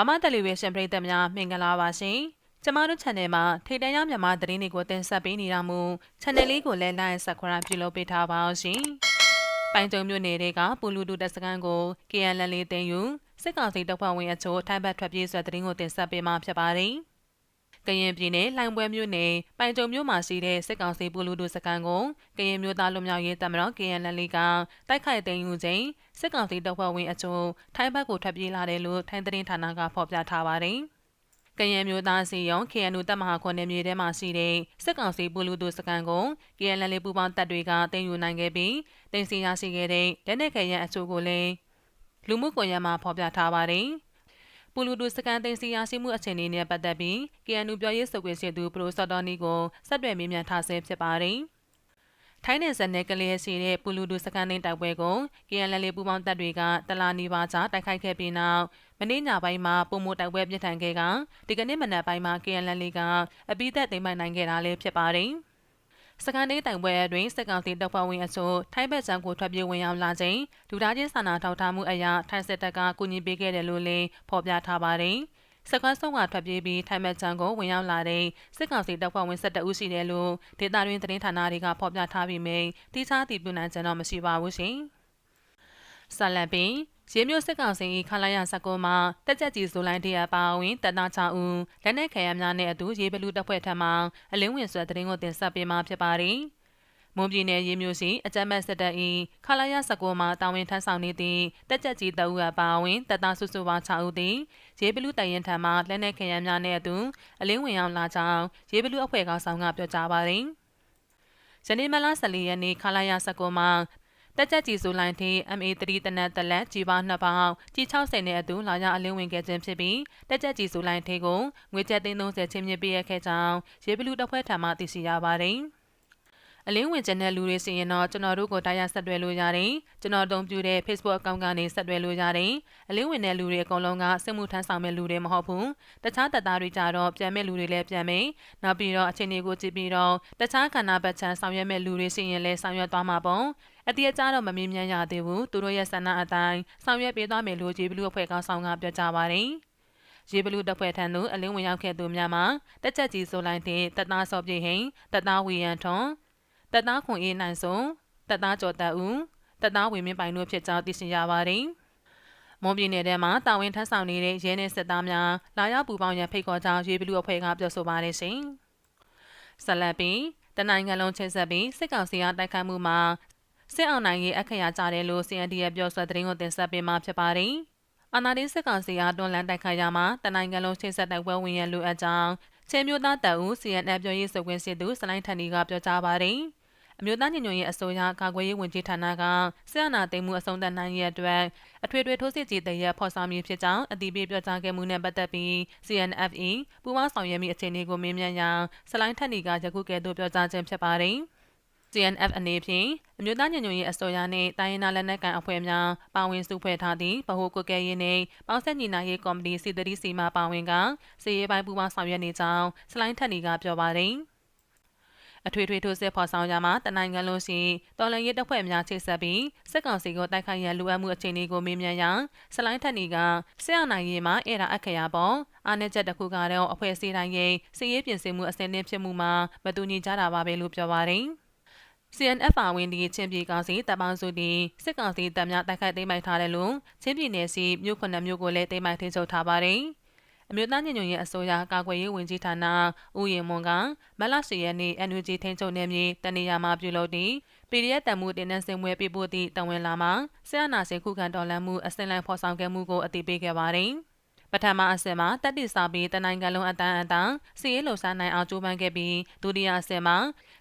ဘာမတယ်လီဗီရှန်ပရိသတ်များမင်္ဂလာပါရှင်။ကျမတို့ channel မှာထိတန်းရမြန်မာသတင်းတွေကိုတင်ဆက်ပေးနေတာမို့ channel လေးကိုလည်း like subscribe ပြုလုပ်ပေးထားပါအောင်ရှင်။ပိုင်တုံမြို့နယ်တွေကပူလူတူတပ်စခန်းကို KNL လေးတင်ယူစစ်ကောင်စီတပ်ဖွဲ့ဝင်အချို့ထိုင်းဘက်ထွက်ပြေးဆွဲသတင်းကိုတင်ဆက်ပေးမှာဖြစ်ပါတယ်။ ကရင်ပြည်နယ်လှိုင်ပွဲမြို့နယ်ပိုင်တုံမြို့မှာရှိတဲ့စစ်ကောင်စီပူလူတူစခန်းကိုကရင်မျိုးသားလူမျိုးရေးတပ်မတော် KNL ကတိုက်ခိုက်သိမ်းယူခြင်းစစ်ကောင်စီတပ်ဖွဲ့ဝင်အချို့ထိုင်းဘက်ကိုထွက်ပြေးလာတယ်လို့ထိုင်းသတင်းဌာနကဖော်ပြထားပါတယ်။ကရင်မျိုးသားစီယုံ KNU တပ်မဟာခွန်နယ်မြေထဲမှာရှိတဲ့စစ်ကောင်စီပူလူတူစကန်ကို KNL ပူပေါင်းတပ်တွေကတင်ယူနိုင်ခဲ့ပြီးတင်စီရရှိခဲ့တဲ့လက်နက်ခဲယံအချို့ကိုလည်းလူမှုကွန်ရက်မှာဖော်ပြထားပါတယ်။ ပူလူတူစကန်တင်စီရရှိမှုအခြေအနေနဲ့ပတ်သက်ပြီး KNU ပြောရေးဆိုခွင့်ရှိသူပရိုစော်တော်နီကိုဆက်သွယ်မေးမြန်းထားဆဲဖြစ်ပါတယ်။ထိုင်းနယ်စပ်နယ်ကလေးရှိတဲ့ပူလူဒူစကန်တင်းတိုက်ပွဲကို KNL ပူပေါင်းတပ်တွေကတလာနီပါကြားတိုက်ခိုက်ခဲ့ပြီးနောက်မနေ့ညပိုင်းမှာပုံမတိုက်ပွဲပြစ်ထန်ခဲ့ကဒီကနေ့မနက်ပိုင်းမှာ KNL ကအပိသက်သိမ်းပိုင်နိုင်ခဲ့တာလည်းဖြစ်ပါတယ်။ စကန်ဒေးတိုင်ပွဲအတွင်းစစ်ကောင်စီတပ်ဖွဲ့ဝင်အချို့ထိုင်းဘက်ခြမ်းကိုထွက်ပြေးဝင်ရောက်လာချိန်ဒူဒါချင်းစာနာထောက်ထားမှုအရာထိုင်းစစ်တပ်ကကူညီပေးခဲ့တယ်လို့လည်းဖော်ပြထားပါတယ်။စကွန်းဆုံးကထွက်ပြေးပြီးထိုင်မက်ချန်ကိုဝင်ရောက်လာတဲ့စစ်ကောင်စီတပ်ဖွဲ့ဝင်12ဦးရှိတယ်လို့ဒေသတွင်းသတင်းဌာနတွေကဖော်ပြထားပြီးမြင်တိကျတည်ပြုနိုင်ကြတော့မရှိပါဘူးရှင်။ဆလန်ပင် ရေမျိုးစစ်ကောင်စီခလာရ19မှာတက်ကြက်ကြီးဇိုလိုင်းတရပါဝင်တနချဦးလက်နက်ခဲယမ်းများနဲ့အတူရေဘလူတပ်ဖွဲ့ထံမှအလင်းဝင်ဆွဲသတင်းကိုတင်ဆက်ပေးမှာဖြစ်ပါတယ်။မွန်ပြည်နယ်ရေမျိုးရှိအကြမ်းမဲ့စစ်တပ်၏ခလာရ19မှာတာဝန်ထမ်းဆောင်နေသည့်တက်ကြက်ကြီးတအူအပါဝင်တပ်သားစုစုပေါင်း6ဦးသည်ရေဘလူတရင်ထံမှလက်နက်ခဲယမ်းများနဲ့အတူအလင်းဝင်ရောက်လာကြောင်းရေဘလူအဖွဲ့ကဆောင်ကပြောကြားပါသည်။ဇနီးမလာ14ရက်နေ့ခလာရ19မှာ တက်ချက်ကြီးစုလိုင်းထိ MA3 တနက်တလက်ကြီးပါနှစ်ပေါင်းကြီး60နဲ့အတူလာရအလင်းဝင်ခဲ့ခြင်းဖြစ်ပြီးတက်ချက်ကြီးစုလိုင်းထိကိုငွေကျပ်သိန်း30ချင်းမြင့်ပေးရခဲ့ကြောင်းရေဘလူတပ်ဖွဲ့ထံမှသိရှိရပါတယ်။ အလင်းဝင်ကျန်တဲ့လူတွေစီရင်တော့ကျွန်တော်တို့ကိုတရားဆက်သွယ်လို့ရတယ်ကျွန်တော်တုံးပြတဲ့ Facebook အကောင့်ကနေဆက်သွယ်လို့ရတယ်အလင်းဝင်တဲ့လူတွေအကုန်လုံးကစစ်မှုထမ်းဆောင်မဲ့လူတွေမဟုတ်ဘူးတခြားတပ်သားတွေကြတော့ပြန်မဲ့လူတွေလည်းပြန်မယ်နောက်ပြီးတော့အခြေအနေကိုကြည့်ပြီးတော့တခြားခန္ဓာပတ်ချမ်းဆောင်ရွက်မဲ့လူတွေစီရင်လဲဆောင်ရွက်သွားမှာပေါ့အတိအကျတော့မမြင်မြန်ရသေးဘူးသူတို့ရဲ့ဆန္ဒအတိုင်းဆောင်ရွက်ပေးသွားမယ်လို့ဂျေဘလူအဖွဲ့ကောင်းဆောင်ကပြောကြားပါတယ်ရေဘလူတပ်ဖွဲ့ထံသို့အလင်းဝင်ရောက်ခဲ့သူများမှာတက်ချက်ကြီးဆိုလိုက်တဲ့တပ်သားစောပြည့်ဟင်တပ်သားဝီယန်ထွန်း တပ်သားခွန်အေးနိုင်စုံတပ်သားကျော်တက်ဦးတပ်သားဝေမင်းပိုင်တို့ဖြစ်ကြောင်းသိရှိရပါတယ်။မွန်ပြည်နယ်ထဲမှာတာဝန်ထမ်းဆောင်နေတဲ့ရဲနဲ့စစ်သားများလာရောက်ပူပေါင်းရန်ဖိတ်ခေါ်ကြောင်းရေဘလူအဖွဲ့ကပြောဆိုပါတယ်ရှင်။ဆက်လက်ပြီးတနိုင်ငံလုံးချင်းဆက်ပြီးစစ်ကောင်စီကတိုက်ခိုက်မှုမှာစစ်အောင်နိုင်ရေးအခရာကြတယ်လို့ CNDF ပြောဆိုတဲ့သတင်းကိုတင်ဆက်ပေးမှာဖြစ်ပါတယ်။အနာဒင်းစစ်ကောင်စီကတွန်းလှန်တိုက်ခိုက်ရမှာတနိုင်ငံလုံးချင်းဆက်တိုက်ပွဲဝင်ရလိုအပ်ကြောင်းချင်းမျိုးသားတပ်ဦး CNF ပြောရေးဆိုခွင့်ရှိသူစလိုင်းထန်ဒီကပြောကြားပါတယ်။ အမျိုးသားညီညွတ်ရေးအစိုးရကာကွယ်ရေးဝန်ကြီးဌာနကစစ်အာဏာသိမ်းမှုအဆုံးသတ်နိုင်ရဲ့အတွက်အထွေထွေထိုးစစ်ကြီးတရက်ဖော်ဆောင်မည်ဖြစ်ကြောင်းအတည်ပြုပြောကြားခဲ့မှုနဲ့ပတ်သက်ပြီး CNFE ပူးပေါင်းဆောင်ရွက်မှုအခြေအနေကိုမေးမြန်းရာစလိုင်းထက်နီကယခုကဲ့သို့ပြောကြားခြင်းဖြစ်ပါတယ်။ CNF အနေဖြင့်အမျိုးသားညညရေးအစိုးရနှင့်တိုင်းရင်းသားလက်နက်ကိုင်အဖွဲ့များပါဝင်စုဖွဲ့ထားသည့်ဗဟိုကုကဲရေးနှင့်ပေါင်းဆက်ညီနိုင်ရေးကော်မတီစီတရီစီမှပါဝင်ကစီရေးပိုင်းပူးပေါင်းဆောင်ရွက်နေကြောင်းစလိုင်းထက်နီကပြောပါတယ်။ အထွေထွေထိုးစစ်ဖော်ဆောင်ရမှာတနိုင်ငံလုံးရှိတော်လန်ရေးတပ်ဖွဲ့များချိတ်ဆက်ပြီးစစ်ကောင်စီကိုတိုက်ခိုက်ရန်လိုအပ်မှုအခြေအနေကိုမေးမြန်းရာစလိုင်းထက်နီကစစ်အာဏာရေးမှာအဲ့ဒါအခရာပေါ်အားနည်းချက်တစ်ခုကတော့အဖွဲ့အစည်းတိုင်းရဲ့စီးရေးပြင်ဆင်မှုအစင်းနှင်းဖြစ်မှုမှာမတူညီကြတာပါပဲလို့ပြောပါတယ်။ CNF ပါဝင်ဒီချင်းပြည်ကောင်စီတပ်ပေါင်းစုတီစစ်ကောင်စီတပ်များတိုက်ခိုက်သိမ်းပိုက်ထားတယ်လို့ချင်းပြည်နယ်စီမြို့ခုနှစ်မြို့ကိုလည်းသိမ်းပိုက်ထိန်းချုပ်ထားပါတယ်။ အမျိုးသားညီညွတ်ရေးအစိုးရကာကွယ်ရေးဝန်ကြီးဌာနဦးရင်မွန်ကမလရှိရက်နေ့ NUG ထိန်းချုပ်နေမြေတနေရာမှာပြုလုပ်သည့် PDF တံမှုတင်နန်းစင်မွဲပြပို့သည့်တဝန်လာမှာဆရာနာစင်ခုခံတော်လှန်မှုအစင်လိုင်းဖော်ဆောင်ခဲ့မှုကိုအသိပေးခဲ့ပါတယ်။ ပထမအဆင့်မှာတက်တိစာပြီးတနိုင်ငံလုံးအတန်းအတန်းစီရေးလှုပ်ရှားနိုင်အောင်ကြိုးပမ်းခဲ့ပြီးဒုတိယအဆင့်မှာ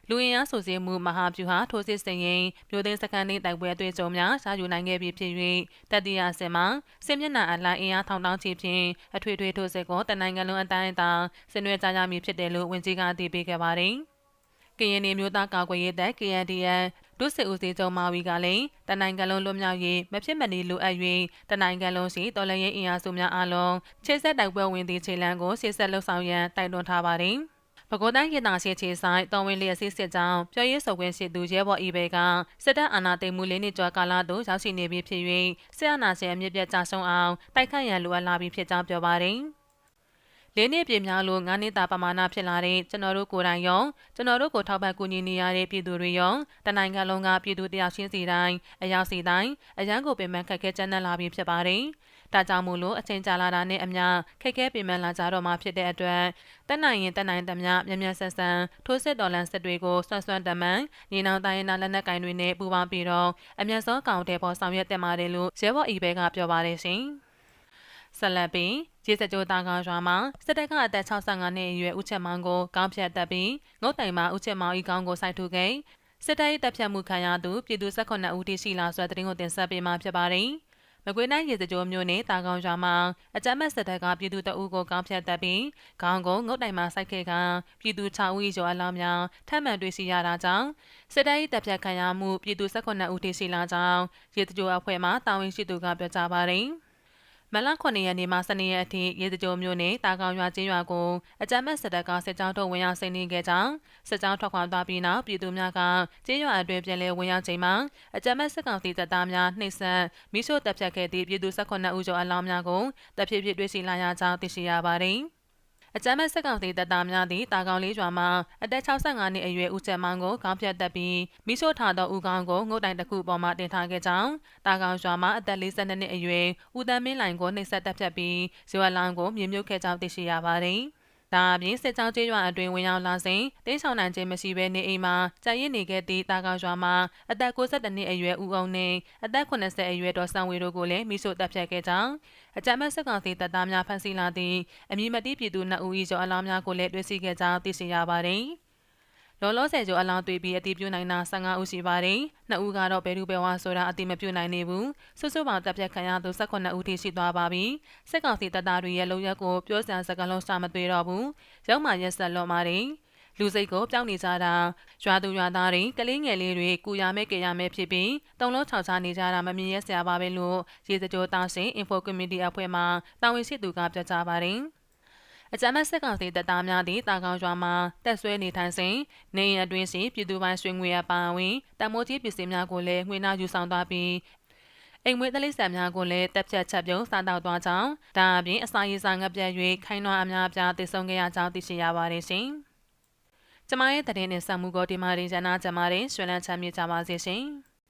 လူရင်အားဆိုစည်းမှုမဟာဗျူဟာထိုးစစ်ဆင်ရင်မြို့သိမ်းစကန်နှင့်တိုက်ပွဲအတွေ့အကြုံများရှားယူနိုင်ခဲ့ပြီးဖြစ်၍တတိယဆင်မှာစစ်မျက်နှာအလိုက်အင်အားထောင်တောင်းချီဖြင့်အထွေထွေထိုးစစ်ကိုတနိုင်ငံလုံးအတိုင်းအတာဆင်နွှဲကြရမည်ဖြစ်တယ်လို့ဝန်ကြီးကအတည်ပြုခဲ့ပါတယ်။ကရင်နေမျိုးသားကာကွယ်ရေးတပ် KNDN ဒုစစ်ဦးစီးချုပ်မာဝီကလည်းတနိုင်ငံလုံးလွတ်မြောက်ရေးမဖြစ်မနေလိုအပ်၍တနိုင်ငံလုံးရှိတော်လှန်ရေးအင်အားစုများအလုံးခြေဆက်တိုက်ပွဲဝင်သည့်ခြေလမ်းကိုဆေးဆက်လှုပ်ဆောင်ရန်တိုက်တွန်းထားပါတယ်။ပဲခူးတိုင်းရတနာရှိခြေဆိုင်တော်ဝင်လျက်စစ်စစ်ကြောင်းပြောရေးဆိုခွင့်ရှိသူရဲဘော်ဤဘေကစစ်တပ်အာဏာသိမ်းမှုလေးနှစ်ကျော်ကာလသို့ရောက်ရှိနေပြီဖြစ်၍စစ်အာဏာရှင်အမြင့်ပြတ်ကြဆုံးအောင်တိုက်ခတ်ရန်လိုအပ်လာပြီဖြစ်ကြောင်းပြောပါတယ်။ လင်းနေပြင်းများလို့ငါးနှစ်တာပမာဏဖြစ်လာတဲ့ကျွန်တော်တို့ကိုယ်တိုင်ရောကျွန်တော်တို့ကိုထောက်ပံ့ကူညီနေရတဲ့ပြည်သူတွေရောတနိုင်ငံလုံးကပြည်သူတရားရှင်းစီတိုင်းအယောက်စီတိုင်းအရန်ကိုပင်ပန်းခက်ခဲကြမ်းတမ်းလာပြီးဖြစ်ပါတယ်။ဒါကြောင့်မို့လို့အချိန်ကြာလာတာနဲ့အမျှခက်ခဲပင်ပန်းလာကြတော့မှဖြစ်တဲ့အတွက်တက်နိုင်ရင်တက်နိုင်သမျှမြန်မြန်ဆန်ဆန်ထိုးစစ်တော်လန်စစ်တွေကိုဆွမ်းဆွမ်းတမန်ညီနောင်တိုင်းနာလက်နက်ကင်တွေနဲ့ပူးပေါင်းပြီးတော့အမျက်စောကောင်တဲ့ပေါ်ဆောင်ရွက်တက်ပါတယ်လို့ရဲဘော်အီဘဲကပြောပါတယ်ရှင်။ဆလပင် ကျေးစကြိုတာကောင်ရွာမှာစစ်တပ်ကအသက်65နှစ်အရွယ်ဦးချက်မောင်ကိုကောင်းဖြတ်တက်ပြီးငုတ်တိုင်မှာဦးချက်မောင်ဤကောင်းကိုစိုက်ထုတ်ခဲ့စစ်တပ်၏တပ်ဖြတ်မှုခံရသူပြည်သူ18ဦးတည်ရှိလာဆိုတဲ့တင်ကိုတင်ဆက်ပေးမှာဖြစ်ပါတယ်။မကွေးတိုင်းရေစကြိုမျိုးနဲ့တာကောင်ရွာမှာအကြမ်းမဲ့စစ်တပ်ကပြည်သူတအုပ်ကိုကောင်းဖြတ်တက်ပြီးခေါင်းကိုငုတ်တိုင်မှာစိုက်ခဲ့ကပြည်သူ6ဦးကျော်အလောင်းများထပ်မံတွေ့ရှိရတာကြောင့်စစ်တပ်၏တပ်ဖြတ်ခံရမှုပြည်သူ18ဦးထိရှိလာကြောင်းရေစကြိုအဖွဲ့မှတာဝန်ရှိသူကပြောကြားပါတယ်။ မလ9ရက်နေ့မှ12ရက်အထိရေစကြိုမျိုးနဲ့တာကောင်ရွာချင်းရွာကိုအကြမ်းမဲ့စစ်တပ်ကစစ်ကြောင်းထုတ်ဝင်ရောက်စိန်နေခဲ့ကြောင်းစစ်ကြောင်းထွက်ခွာသွားပြီးနောက်ပြည်သူများကချင်းရွာအတွင်းပြန်လည်ဝင်ရောက်ချိန်မှာအကြမ်းမဲ့စစ်ကောင်စီတပ်သားများနှိပ်စက်မိရှို့တပ်ဖြတ်ခဲ့သည့်ပြည်သူ18ဦးကျော်အလောင်းများကိုတပ်ဖြစ်ဖြစ်တွေ့ရှိလာရကြောင်းသိရှိရပါတယ်။ အကြမ်းမဲ့စစ်ကောင်စီတပ်သားများသည့်တာကောင်လေးရွာမှာအသက်65နှစ်အရွယ်ဦးချက်မောင်ကိုခေါင်းဖြတ်တက်ပြီးမိရှို့ထားသောဦးခေါင်းကိုငုတ်တိုင်တစ်ခုပေါ်မှတင်ထားခဲ့ကြောင်းတာကောင်ရွာမှာအသက်42နှစ်အရွယ်ဦးတန်းမင်းလိုင်ကိုနှိပ်စက်တပ်ဖြတ်ပြီးဇွဲလောင်ကိုမြင်မြုပ်ခဲ့ကြောင်းသိရှိရပါတယ်။ ဒါအပြင်စစ်ကြောင်းကျေးရွာအတွင်းဝင်ရောက်လာစဉ်တင်းဆောင်နိုင်ခြင်းမရှိဘဲနေအိမ်မှာကြာရစ်နေခဲ့သည့်တာကောင်ရွာမှာအသက်62နှစ်အရွယ်ဦးအောင်နှင့်အသက်80အရွယ်ဒေါ်ဆန်ဝေတို့ကိုလည်းမိဆို့တပ်ဖြတ်ခဲ့ကြောင်းအကြမ်းမဲ့စစ်ကောင်စီတပ်သားများဖမ်းဆီးလာသည့်အမည်မတိပြည်သူနှစ်ဦး၏ကျော်အလောင်းများကိုလည်းတွေ့ရှိခဲ့ကြောင်းသိရှိရပါသည်။ လောလောဆယ်ကျော်အလောင်းတွေ့ပြီးအတည်ပြုနိုင်တာ15ဦးရှိပါတယ်။နှစ်ဦးကတော့ဘယ်သူပဲဝါဆိုတာအတည်မပြုနိုင်နေဘူး။စုစုပေါင်းတပ်ဖြတ်ခံရသူ18ဦးထိရှိသွားပါပြီ။စစ်ကောင်စီတပ်သားတွေရဲ့လုံရက်ကိုပြောစရာစကားလုံးစာမတွေ့တော့ဘူး။ရောက်မှရက်ဆက်လွန်ပါတယ်။လူစိတ်ကိုပြောင်းနေကြတာရွာသူရွာသားတွေကလေးငယ်လေးတွေကုရမဲ့ကြရမဲ့ဖြစ်ပြီးတုံလုံးခြောက်ချနေကြတာမမြင်ရစရာပါပဲလို့ရေစကြိုတာရှင် Info Community အဖွဲ့မှတာဝန်ရှိသူကပြောကြားပါတယ်။ အကြမ်းဖက်စစ်ကောင်စီတပ်သားများသည့်တာကောင်ရွာမှာတက်ဆွဲနေထိုင်စဉ်နေရအတွင်းရှိပြည်သူပိုင်းရွှေငွေအပါအဝင်တမိုးကြီးပစ္စည်းများကိုလည်းငွေနာယူဆောင်သွားပြီးအိမ်မွေးတလိဆန်များကိုလည်းတက်ဖြတ်ချက်ပြုံးစားတောက်သွားကြောင်းဒါအပြင်အစာရေးစာငပြတ်၍ခိုင်းနွားအများပြားတည်ဆုံခဲ့ရကြောင်းသိရှိရပါတယ်ရှင်။ကျမရဲ့တရင်နဲ့ဆက်မှုကိုဒီမှာရင်ကျနာကျမရင်ရွှေလန်းချမ်းမြေကြပါစေရှင်။